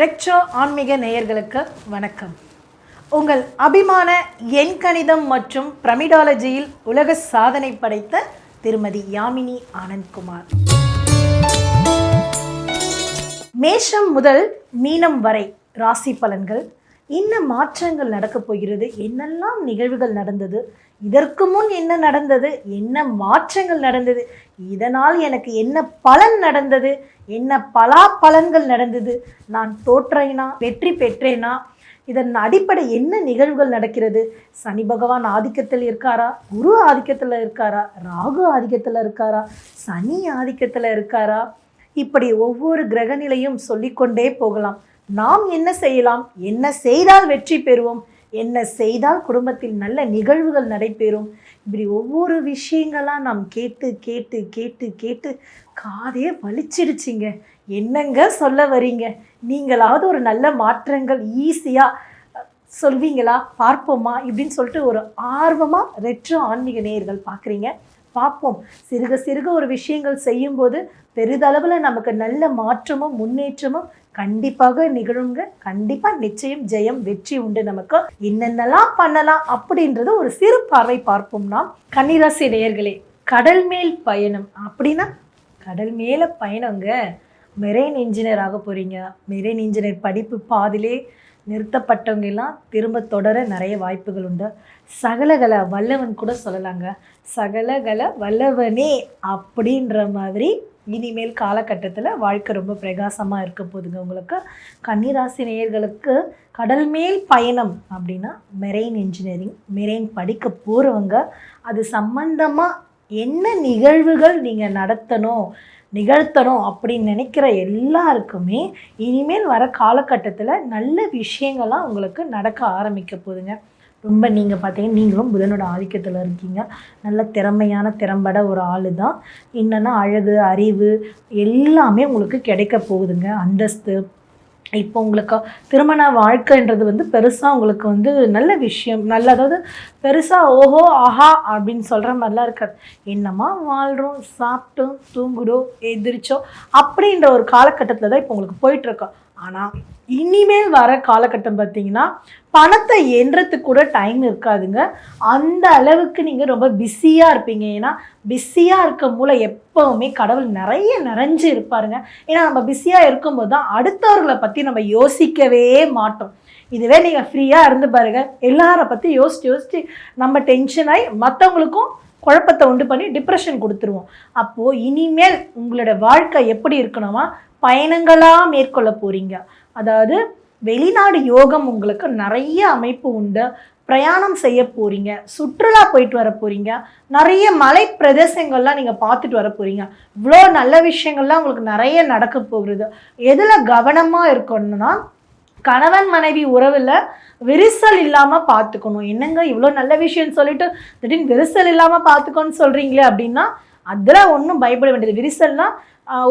ரெக்ஷோ ஆன்மீக நேயர்களுக்கு வணக்கம். உங்கள் அபிமான எண்கணிதம் மற்றும் பிரமிடாலஜியில் உலக சாதனை படைத்த திருமதி யாமினி ஆனந்த்குமார். மேஷம் முதல் மீனம் வரை ராசி பலன்கள். என்ன மாற்றங்கள் நடக்கப் போகிறது? என்னெல்லாம் நிகழ்வுகள் நடந்தது? இதற்கு முன் என்ன நடந்தது? என்ன மாற்றங்கள் நடந்தது? இதனால் எனக்கு என்ன பலன் நடந்தது? என்ன பலா பலன்கள் நடந்தது? நான் தோற்றேனா? வெற்றி பெற்றேனா? இதன் அடிப்படை என்ன நிகழ்வுகள் நடக்கிறது? சனி பகவான் ஆதிக்கத்தில் இருக்காரா? குரு ஆதிக்கத்தில் இருக்காரா? ராகு ஆதிக்கத்தில் இருக்காரா? சனி ஆதிக்கத்தில் இருக்காரா? இப்படி ஒவ்வொரு கிரகநிலையும் சொல்லிக்கொண்டே போகலாம். நாம் என்ன செய்யலாம்? என்ன செய்தால் வெற்றி பெறுவோம்? என்ன செய்தால் குடும்பத்தில் நல்ல நிகழ்வுகள் நடைபெறும்? இப்படி ஒவ்வொரு விஷயங்களாக நாம் கேட்டு கேட்டு கேட்டு கேட்டு காதே வலிச்சிடுச்சிங்க. என்னங்க சொல்ல வரீங்க? நீங்களாவது ஒரு நல்ல மாற்றங்கள் ஈஸியாக சொல்வீங்களா? பார்ப்போமா? இப்படின்னு சொல்லிட்டு ஒரு ஆர்வமாக ரெட்ரோ ஆன்மீக நேயர்கள் பார்க்குறீங்க பார்ப்போம். சிறுக சிறுக ஒரு விஷயங்கள் செய்யும்போது பெரிதளவில் நமக்கு நல்ல மாற்றமும் முன்னேற்றமும் கண்டிப்பாக நிகழுங்க. கண்டிப்பாக நிச்சயம் ஜெயம் வெற்றி உண்டு நமக்கு. என்னென்னலாம் பண்ணலாம் அப்படின்றது ஒரு சிறு பார்வை பார்ப்போம் நாம். கன்னிராசி நேயர்களே கடல் மேல் பயணம் அப்படின்னா கடல் மேலே பயணங்க. மெரெயின் இன்ஜினியர் ஆக போகிறீங்க மெரெயின் இன்ஜினியர் படிப்பு பாதிலே நிறுத்தப்பட்டவங்க எல்லாம் திரும்ப தொடர நிறைய வாய்ப்புகள் உண்டு. சகலகல வல்லவன் கூட சொல்லலாங்க. சகலகல வல்லவனே அப்படின்ற மாதிரி இனிமேல் காலகட்டத்தில் வாழ்க்கை ரொம்ப பிரகாசமாக இருக்க போகுதுங்க உங்களுக்கு. கன்னிராசி நேயர்களுக்கு கடல் மேல் பயணம் அப்படின்னா மெரெயின் இன்ஜினியரிங் மெரெயின் படிக்க போகிறவங்க அது சம்பந்தமாக என்ன நிகழ்வுகள் நீங்கள் நடத்தணும் நிகழ்த்தணும் அப்படின்னு நினைக்கிற எல்லாருக்குமே இனிமேல் வர காலகட்டத்தில் நல்ல விஷயங்கள்லாம் உங்களுக்கு நடக்க ஆரம்பிக்க போகுதுங்க ரொம்ப நீங்கள் பார்த்தீங்கன்னா நீங்களும் புதனோட ஆதிக்கத்தில் இருக்கீங்க. நல்ல திறமையான திறம்பட ஒரு ஆள் தான் என்னென்னா அழகு அறிவு எல்லாமே உங்களுக்கு கிடைக்க போகுதுங்க. அந்தஸ்து இப்போ உங்களுக்கு திருமண வாழ்க்கைன்றது வந்து பெருசாக உங்களுக்கு வந்து நல்ல விஷயம் நல்ல அதாவது பெருசாக ஓஹோ ஆஹா அப்படின்னு சொல்கிற மாதிரிலாம் இருக்காது. என்னம்மா வாழ்கிறோம் சாப்பிட்டோம் தூங்குறோம் எதிரிச்சோம் அப்படின்ற ஒரு காலகட்டத்தில் தான் இப்போ உங்களுக்கு போயிட்டுருக்கோம் ஆனால் இனிமேல் வர காலகட்டம் பார்த்தீங்கன்னா பணத்தை எண்றதுக்கு கூட டைம் இருக்காதுங்க. அந்த அளவுக்கு நீங்கள் ரொம்ப பிஸியாக இருப்பீங்க. ஏன்னா பிஸியாக இருக்க மூலம் எப்போவுமே கடவுள் நிறைய நிறைஞ்சு இருப்பாருங்க. ஏன்னா நம்ம பிஸியாக இருக்கும்போது தான் அடுத்தவர்களை பற்றி நம்ம யோசிக்கவே மாட்டோம். இதுவே நீங்கள் ஃப்ரீயாக இருந்து பாருங்கள் எல்லாரை பற்றி யோசிச்சு யோசிச்சு நம்ம டென்ஷன் ஆகி மற்றவங்களுக்கும் குழப்பத்தை உண்டு பண்ணி டிப்ரெஷன் கொடுத்துருவோம். அப்போது இனிமேல் உங்களோட வாழ்க்கை எப்படி இருக்கணுமா? பயணங்களாக மேற்கொள்ள போகிறீங்க அதாவது வெளிநாடு யோகம் உங்களுக்கு நிறைய அமைப்பு உண்டு. பிரயாணம் செய்ய போகிறீங்க சுற்றுலா போயிட்டு வர போகிறீங்க நிறைய மலை பிரதேசங்கள்லாம் நீங்கள் பார்த்துட்டு வர போகிறீங்க இவ்வளோ நல்ல விஷயங்கள்லாம் உங்களுக்கு நிறைய நடக்க போகிறது எதில் கவனமாக இருக்கணும்னா கணவன் மனைவி உறவில் விரிசல் இல்லாமல் பார்த்துக்கணும். என்னங்க இவ்வளோ நல்ல விஷயம்னு சொல்லிட்டு திடீர்னு விரிசல் இல்லாமல் பார்த்துக்கோன்னு சொல்கிறீங்களே அப்படின்னா அதில் ஒன்றும் பயப்பட வேண்டியது. விரிசல்லாம்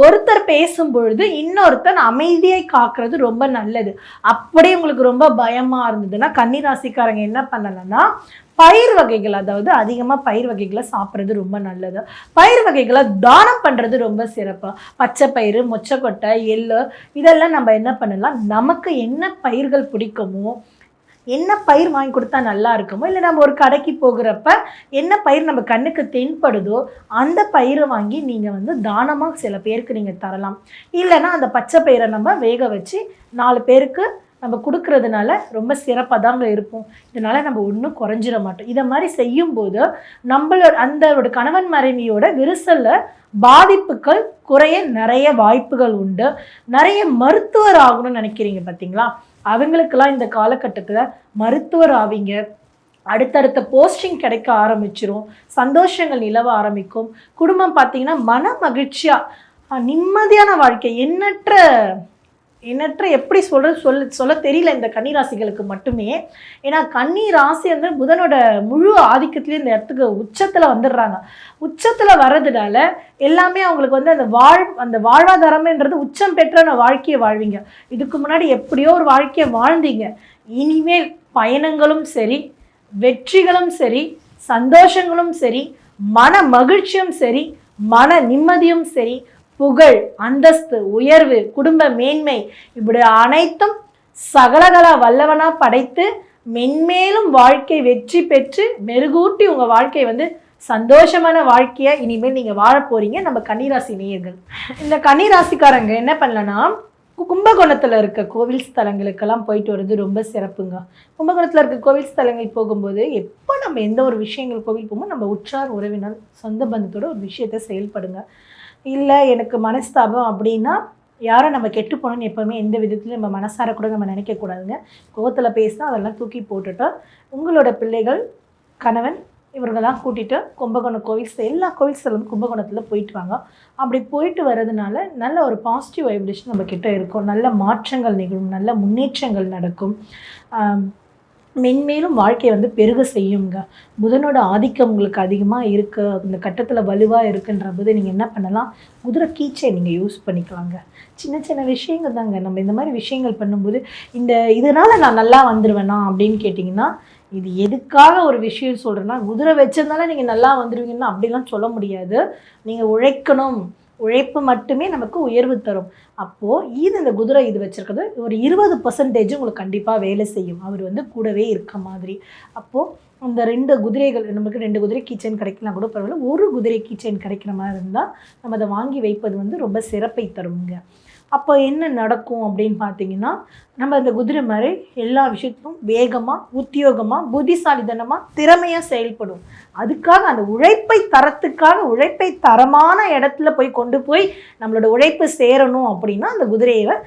ஒருத்தர் பேசும் பொழுது இன்னொருத்தர் அமைதியை காக்கிறது ரொம்ப நல்லது. அப்படியே உங்களுக்கு ரொம்ப பயமாக இருந்ததுன்னா கன்னிராசிக்காரங்க என்ன பண்ணலைன்னா பயிர் வகைகள் அதாவது அதிகமாக பயிர் வகைகளை சாப்பிட்றது ரொம்ப நல்லது. பயிர் வகைகளை தானம் பண்ணுறது ரொம்ப சிறப்பு. பச்சை பயிறு மொச்சக்கொட்டை எள்ளு இதெல்லாம் நம்ம என்ன பண்ணலாம்? நமக்கு என்ன பயிர்கள் பிடிக்குமோ என்ன பயிர் வாங்கி கொடுத்தா நல்லா இருக்குமோ? இல்லை நம்ம ஒரு கடைக்கு போகிறப்ப என்ன பயிர் நம்ம கண்ணுக்கு தென்படுதோ அந்த பயிரை வாங்கி நீங்கள் வந்து தானமாக சில பேருக்கு நீங்கள் தரலாம். இல்லைன்னா அந்த பச்சை பயிரை நம்ம வேக வச்சு நாலு பேருக்கு நம்ம கொடுக்கறதுனால ரொம்ப சிறப்பாக தாங்க இருப்போம் இதனால் நம்ம ஒன்றும் குறைஞ்சிட மாட்டோம். இதை மாதிரி செய்யும்போது நம்மளோட அந்த கணவன் மனைவியோட விரிசலில் பாதிப்புகள் குறைய நிறைய வாய்ப்புகள் உண்டு. நிறைய மருத்துவர் ஆகணும்னு நினைக்கிறீங்க பார்த்தீங்களா? அவங்களுக்கெல்லாம் இந்த காலகட்டத்தில் மருத்துவர் ஆவீங்க. அடுத்தடுத்த போஸ்டிங் கிடைக்க ஆரம்பிச்சிரும். சந்தோஷங்கள் நிலவ ஆரம்பிக்கும். குடும்பம் பார்த்தீங்கன்னா மன மகிழ்ச்சியாக நிம்மதியான வாழ்க்கை எண்ணற்ற எண்ணற்ற எப்படி சொல்கிறது சொல்ல சொல்ல தெரியல இந்த கன்னி ராசிகளுக்கு மட்டுமே. ஏன்னா கன்னி ராசி வந்து புதனோட முழு ஆதிக்கத்திலே இந்த இடத்துக்கு உச்சத்தில் வந்துடுறாங்க. உச்சத்தில் வர்றதுனால எல்லாமே அவங்களுக்கு வந்து அந்த வாழ் அந்த வாழ்வாதாரம்ன்றது உச்சம் பெற்ற வாழ்க்கையை வாழ்வீங்க. இதுக்கு முன்னாடி எப்படியோ ஒரு வாழ்க்கையை வாழ்ந்தீங்க. இனிமேல் பயணங்களும் சரி வெற்றிகளும் சரி சந்தோஷங்களும் சரி மன மகிழ்ச்சியும் சரி மன நிம்மதியும் சரி புகழ் அந்தஸ்து உயர்வு குடும்ப மேன்மை இப்படி அனைத்தும் சகலகல வல்லவனாக படைத்து மென்மேலும் வாழ்க்கை வெற்றி பெற்று மெருகூட்டி உங்கள் வாழ்க்கை வந்து சந்தோஷமான வாழ்க்கையை இனிமேல் நீங்கள் வாழ போகிறீங்க நம்ம கன்னிராசி நேயர்கள். இந்த கன்னிராசிக்காரங்க என்ன பண்ணலன்னா கும்பகோணத்தில் இருக்க கோவில் ஸ்தலங்களுக்கெல்லாம் போயிட்டு வர்றது ரொம்ப சிறப்புங்க. கும்பகோணத்தில் இருக்க கோவில் ஸ்தலங்கள் போகும்போது எப்போ நம்ம எந்த ஒரு விஷயங்கள் கோவில் போகும்போது நம்ம உற்றார் உறவினர் சொந்த பந்தத்தோட ஒரு விஷயத்தை செயல்படுங்க. இல்லை எனக்கு மனஸ்தாபம் அப்படின்னா யாரை நம்ம கெட்டு போகணும்னு எப்போவுமே எந்த விதத்துலையும் நம்ம மனசார கூட நம்ம நினைக்கக்கூடாதுங்க கோவத்தில் பேசினா அதெல்லாம் தூக்கி போட்டுட்டு உங்களோட பிள்ளைகள் கணவன் இவர்களெல்லாம் கூட்டிகிட்டு கும்பகோணம் கோவில் எல்லா கோவில் கும்பகோணத்தில் போயிட்டு வாங்க. அப்படி போயிட்டு வர்றதுனால நல்ல ஒரு பாசிட்டிவ் வைப்ரேஷன் நம்ம கிட்டே இருக்கும். நல்ல மாற்றங்கள் நிகழும். நல்ல முன்னேற்றங்கள் நடக்கும். மென்மேலும் வாழ்க்கையை வந்து பெருக செய்யுங்க. புதனோட ஆதிக்கம் உங்களுக்கு அதிகமாக இருக்கு. இந்த கட்டத்தில் வலுவாக இருக்குன்ற போது நீங்கள் என்ன பண்ணலாம்? குதிரை கீச்சை நீங்கள் யூஸ் பண்ணிக்கலாங்க. சின்ன சின்ன விஷயங்கள் தாங்க. நம்ம இந்த மாதிரி விஷயங்கள் பண்ணும்போது இந்த இதனால் நான் நல்லா வந்துடுவேனா அப்படின்னு கேட்டிங்கன்னா இது எதுக்காக ஒரு விஷயம் சொல்கிறேன்னா குதிரை வச்சிருந்தாலே நீங்கள் நல்லா வந்துடுவீங்கன்னா அப்படிலாம் சொல்ல முடியாது. நீங்கள் உழைக்கணும். உழைப்பு மட்டுமே நமக்கு உயர்வு தரும். அப்போது இது இந்த குதிரை இது வச்சுருக்கிறது ஒரு இருபது பர்சன்டேஜ் உங்களுக்கு கண்டிப்பாக வேலை செய்யும். அவர் வந்து கூடவே இருக்க மாதிரி. அப்போது அந்த ரெண்டு குதிரைகள் நமக்கு ரெண்டு குதிரை கீச்சன் கிடைக்கலாம் கூட பரவாயில்ல ஒரு குதிரை கீச்சன் கிடைக்கிற மாதிரி இருந்தால் நம்ம அதை வாங்கி வைப்பது வந்து ரொம்ப சிறப்பை தருங்க. அப்போ என்ன நடக்கும் அப்படின்னு பார்த்தீங்கன்னா நம்ம இந்த குதிரை மாதிரி எல்லா விஷயத்திலும் வேகமாக உத்தியோகமாக புத்திசாலிதனமாக திறமையாக செயல்படும். அதுக்காக அந்த உழைப்பை தரத்துக்காக உழைப்பை தரமான இடத்துல போய் கொண்டு போய் நம்மளோட உழைப்பு சேரணும் அப்படின்னா அந்த குதிரையை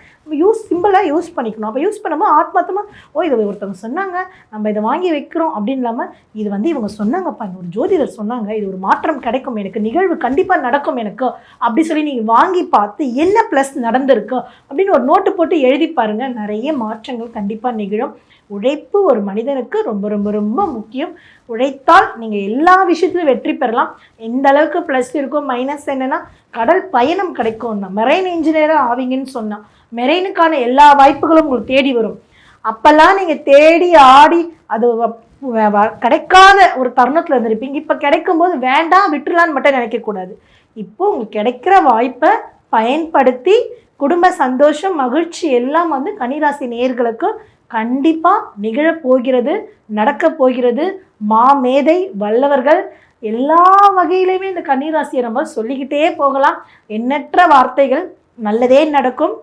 யூஸ் சிம்பிளாக யூஸ் பண்ணிக்கணும். அப்போ யூஸ் பண்ணும்போது ஆத்மாத்தமாக ஓ இதை ஒருத்தவங்க சொன்னாங்க. நம்ம இதை வாங்கி வைக்கிறோம். அப்படின்னு இல்லாமல் இது வந்து இவங்க சொன்னாங்கப்பா. இந்த ஒரு ஜோதிடர் சொன்னாங்க. இது ஒரு மாற்றம் கிடைக்கும். எனக்கு நிகழ்வு கண்டிப்பாக நடக்கும் எனக்கு. அப்படி சொல்லி நீங்கள் வாங்கி பார்த்து என்ன ப்ளஸ் நடந்திருக்கு அப்படின்னு ஒரு நோட்டு போட்டு எழுதி பாருங்கள் நிறைய மாற்றங்கள் கண்டிப்பாக நிகழும். உழைப்பு ஒரு மனிதனுக்கு ரொம்ப ரொம்ப ரொம்ப முக்கியம். உழைத்தால் நீங்கள் எல்லா விஷயத்துலையும் வெற்றி பெறலாம். எந்த அளவுக்கு ப்ளஸ் இருக்கும் மைனஸ் என்னன்னா கடல் பயணம் கிடைக்கும். மெரைன் இன்ஜினியராக ஆவீங்கன்னு சொன்னா மெரைனுக்கான எல்லா வாய்ப்புகளும் உங்களுக்கு தேடி வரும். அப்போல்லாம் நீங்கள் தேடி ஆடி அது வ- வ- கிடைக்காத ஒரு தருணத்தில் இருந்திருப்பீங்க. இப்போ கிடைக்கும்போது வேண்டாம் விட்டுலான்னு மட்டும் நினைக்கக்கூடாது இப்போ உங்களுக்கு கிடைக்கிற வாய்ப்பை பயன்படுத்தி குடும்ப சந்தோஷம் மகிழ்ச்சி எல்லாம் வந்து கன்னிராசி நேயர்களுக்கு கண்டிப்பாக நிகழப் போகிறது நடக்க போகிறது. மாமேதை வல்லவர்கள் எல்லா வகையிலையுமே இந்த கன்னிராசியை நம்ம சொல்லிக்கிட்டே போகலாம். எண்ணற்ற வார்த்தைகள் நல்லதே நடக்கும்.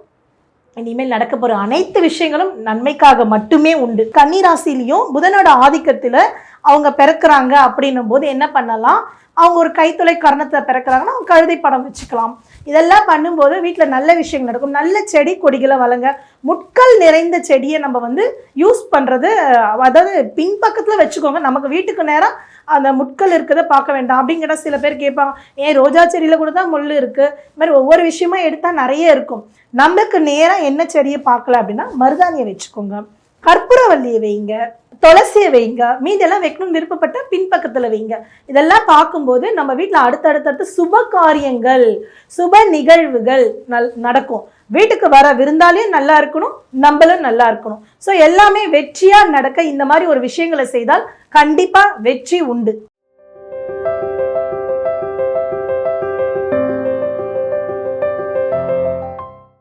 இனிமேல் நடக்க போகிற அனைத்து விஷயங்களும் நன்மைக்காக மட்டுமே உண்டு. கன்னிராசிலையும் புதனோட ஆதிக்கத்தில் அவங்க பிறக்கிறாங்க அப்படின்னும் போது என்ன பண்ணலாம்? அவங்க ஒரு கைத்தொலை கரணத்தை பிறக்கிறாங்கன்னா அவங்க கழுதை படம் வச்சுக்கலாம். இதெல்லாம் பண்ணும்போது வீட்டில் நல்ல விஷயங்கள் நடக்கும். நல்ல செடி கொடிகளை வளங்க முட்கள் நிறைந்த செடியை நம்ம வந்து யூஸ் பண்ணுறது அதாவது பின்பக்கத்தில் வச்சுக்கோங்க. நமக்கு வீட்டுக்கு நேரம் அந்த முட்கள் இருக்கிறத பார்க்க வேண்டாம் அப்படிங்கிற சில பேர் கேட்பாங்க. ஏன் ரோஜா செடியில் கூட தான் முள் இருக்குது இது மாதிரி ஒவ்வொரு விஷயமா எடுத்தால் நிறைய இருக்கும். நமக்கு நேரம் என்ன செடியை பார்க்கல அப்படின்னா மருதாணியை வச்சுக்கோங்க. கற்பூரவல்லியை வைங்க. துளசியை வைங்க. மீதெல்லாம் வைக்கணும்னு விருப்பப்பட்ட பின்பக்கத்தில் வைங்க. இதெல்லாம் பார்க்கும்போது நம்ம வீட்டில் அடுத்தடுத்தடுத்து சுப காரியங்கள் சுப நிகழ்வுகள் நல் நடக்கும். வீட்டுக்கு வர விருந்தாலையும் நல்லா இருக்கணும் நம்மளும் நல்லா இருக்கணும். ஸோ எல்லாமே வெற்றியாக நடக்க இந்த மாதிரி ஒரு விஷயங்களை செய்தால் கண்டிப்பாக வெற்றி உண்டு.